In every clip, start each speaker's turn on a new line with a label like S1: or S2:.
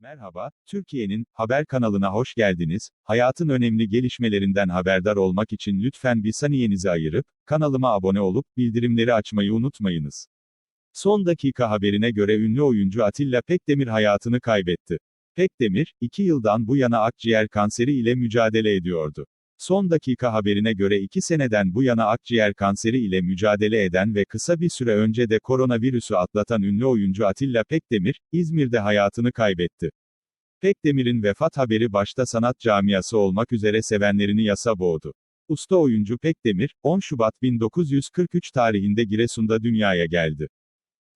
S1: Merhaba, Türkiye'nin Haber kanalına hoş geldiniz. Hayatın önemli gelişmelerinden haberdar olmak için lütfen bir saniyenizi ayırıp, kanalıma abone olup, bildirimleri açmayı unutmayınız. Son dakika haberine göre ünlü oyuncu Atilla Pekdemir hayatını kaybetti. Pekdemir, iki yıldan bu yana akciğer kanseri ile mücadele ediyordu. Son dakika haberine göre iki seneden bu yana akciğer kanseri ile mücadele eden ve kısa bir süre önce de koronavirüsü atlatan ünlü oyuncu Atilla Pekdemir, İzmir'de hayatını kaybetti. Pekdemir'in vefat haberi başta sanat camiası olmak üzere sevenlerini yasa boğdu. Usta oyuncu Pekdemir, 10 Şubat 1943 tarihinde Giresun'da dünyaya geldi.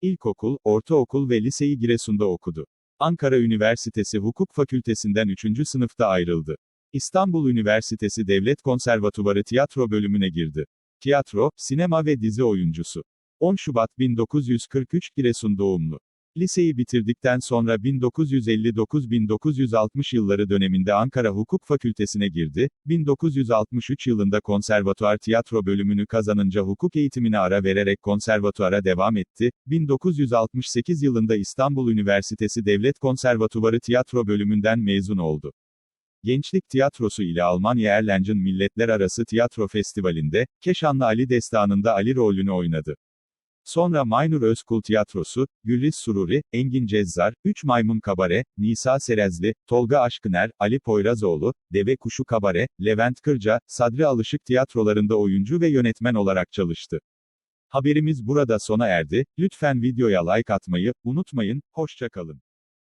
S1: İlkokul, ortaokul ve liseyi Giresun'da okudu. Ankara Üniversitesi Hukuk Fakültesinden 3. sınıfta ayrıldı. İstanbul Üniversitesi Devlet Konservatuvarı tiyatro bölümüne girdi. Tiyatro, sinema ve dizi oyuncusu. 10 Şubat 1943 Giresun doğumlu. Liseyi bitirdikten sonra 1959-1960 yılları döneminde Ankara Hukuk Fakültesine girdi, 1963 yılında konservatuar tiyatro bölümünü kazanınca hukuk eğitimine ara vererek konservatuara devam etti, 1968 yılında İstanbul Üniversitesi Devlet Konservatuvarı tiyatro bölümünden mezun oldu. Gençlik Tiyatrosu ile Almanya Erlangen Milletler Arası Tiyatro Festivali'nde, Keşanlı Ali Destanı'nda Ali rolünü oynadı. Sonra Maynur Özkul Tiyatrosu, Gülriz Sururi, Engin Cezzar, Üç Maymun Kabare, Nisa Serezli, Tolga Aşkıner, Ali Poyrazoğlu, Deve Kuşu Kabare, Levent Kırca, Sadri Alışık tiyatrolarında oyuncu ve yönetmen olarak çalıştı. Haberimiz burada sona erdi, lütfen videoya like atmayı, unutmayın, hoşça kalın.